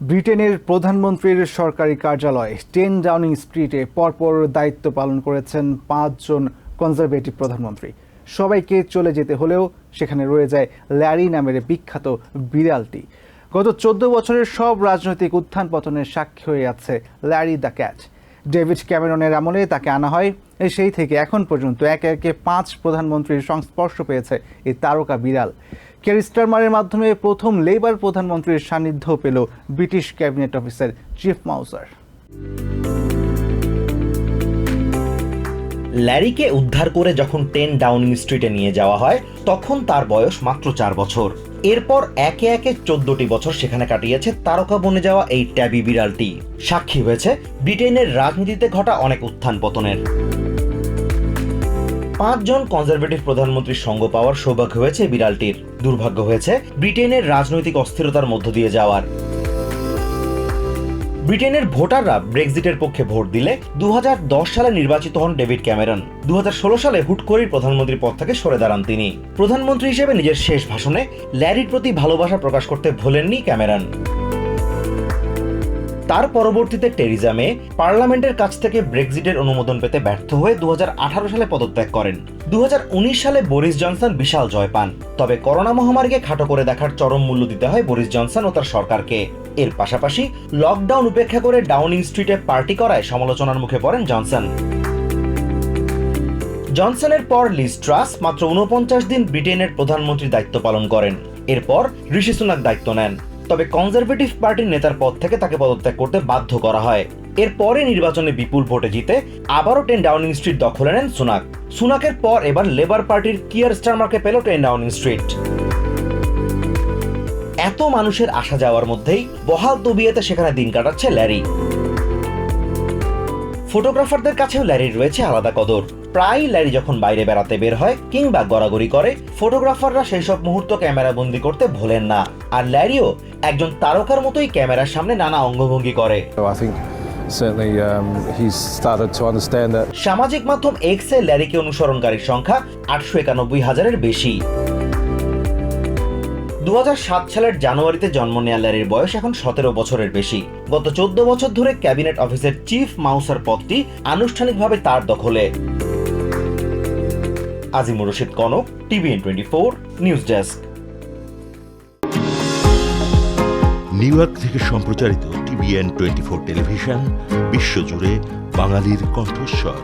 ব্রিটেনের প্রধানমন্ত্রীর সরকারি কার্যালয় টেন ডাউনিং স্ট্রিটে পরপর দায়িত্ব পালন করেছেন পাঁচজন কনজারভেটিভ প্রধানমন্ত্রী। সবাইকে চলে যেতে হলেও সেখানে রয়ে যায় ল্যারি নামের বিখ্যাত বিড়ালটি। গত চোদ্দ বছরের সব রাজনৈতিক উত্থান পতনের সাক্ষী হয়ে আছে ল্যারি দ্য ক্যাট। ডেভিড ক্যামেরনের আমলে তাকে আনা হয়। সেই থেকে এখন পর্যন্ত একে একে পাঁচ প্রধানমন্ত্রীর সংস্পর্শ পেয়েছে এই তারকা বিড়াল। কেরিস্টারমারের মাধ্যমে প্রথম লেবার প্রধানমন্ত্রীর সান্নিধ্য পেল British cabinet officer chief mouser ল্যারিকে উদ্ধার করে যখন টেন ডাউনিং স্ট্রিটে নিয়ে যাওয়া হয়, তখন তার বয়স মাত্র চার বছর। এরপর একে একে চোদ্দটি বছর সেখানে কাটিয়েছে তারকা বনে যাওয়া এই ট্যাবি বিড়ালটি। সাক্ষী হয়েছে ব্রিটেনের রাজনীতিতে ঘটা অনেক উত্থান পতনের। পাঁচজন কনজারভেটিভ প্রধানমন্ত্রীর সঙ্গ পাওয়ার সৌভাগ্য হয়েছে বিড়ালটির। দুর্ভাগ্য হয়েছে ব্রিটেনের রাজনৈতিক অস্থিরতার মধ্য দিয়ে যাওয়ার। ব্রিটেনের ভোটাররা ব্রেক্সিটের পক্ষে ভোট দিলে দু হাজার দশ সালে নির্বাচিত হন ডেভিড ক্যামেরন। দু হাজার ষোলো সালে হুট করেই প্রধানমন্ত্রীর পদ থেকে সরে দাঁড়ান তিনি। প্রধানমন্ত্রী হিসেবে নিজের শেষ ভাষণে ল্যারির প্রতি ভালোবাসা প্রকাশ করতে ভোলেননি ক্যামেরন। তার পরবর্তীতে টেরিজা মে পার্লামেন্টের কাছ থেকে ব্রেক্সিটের অনুমোদন পেতে ব্যর্থ হয়ে দুহাজার আঠারো সালে পদত্যাগ করেন। দু হাজার উনিশ সালে বরিস জনসন বিশাল জয় পান। তবে করোনা মহামারীকে খাটো করে দেখার চরম মূল্য দিতে হয় বরিস জনসন ও তার সরকারকে। এর পাশাপাশি লকডাউন উপেক্ষা করে ডাউনিং স্ট্রিটে পার্টি করায় সমালোচনার মুখে পড়েন জনসন। জনসনের পর লিজ ট্রাস মাত্র উনপঞ্চাশ দিন ব্রিটেনের প্রধানমন্ত্রীর দায়িত্ব পালন করেন। এরপর ঋষি সুনাক দায়িত্ব নেন। তবে কনজারভেটিভ পার্টির নেতার পদ থেকে তাকে পদত্যাগ করতে বাধ্য করা হয়। এরপরে নির্বাচনে বিপুল ভোটে জিতে আবারও টেন ডাউনিং স্ট্রিট দখলে নেন সুনাক। সুনাকের পর এবার লেবার পার্টির কিয়ার স্টারমার্কে পেল টেন ডাউনিং স্ট্রিট। এত মানুষের আসা যাওয়ার মধ্যেই বহাল তবিয়েতে সেখানে দিন কাটাচ্ছে ল্যারি। ফটোগ্রাফারদের কাছেও ল্যারির রয়েছে আলাদা কদর। প্রায় ল্যারি যখন বাইরে বেড়াতে বের হয় কিংবা গড়াগড়ি করে ফটোগ্রাফাররা সেই সব মুহূর্ত ক্যামেরা বন্দি করতে ভোলেন না। আর ল্যারিও একজন তারকার মতোই ক্যামেরার সামনে নানা অঙ্গভঙ্গি করে। Certainly um, he's started to understand that সামাজিক মাধ্যম এক্স এ ল্যারিকে অনুসরণকারীর সংখ্যা আটশো একানব্বই হাজারের বেশি। দু সালের জানুয়ারিতে জন্ম নেয়া ল্যারির বয়স এখন সতেরো বছরের বেশি। গত চোদ্দ বছর ধরে ক্যাবিনেট অফিসের চিফ মাউসার পদটি আনুষ্ঠানিকভাবে তার দখলে। Azimur Rashid Konok TVN twenty four, news desk. New York থেকে সম্প্রচারিত টিভিএন টোয়েন্টি ফোর টেলিভিশন, বিশ্বজুড়ে বাঙালির কণ্ঠস্বর।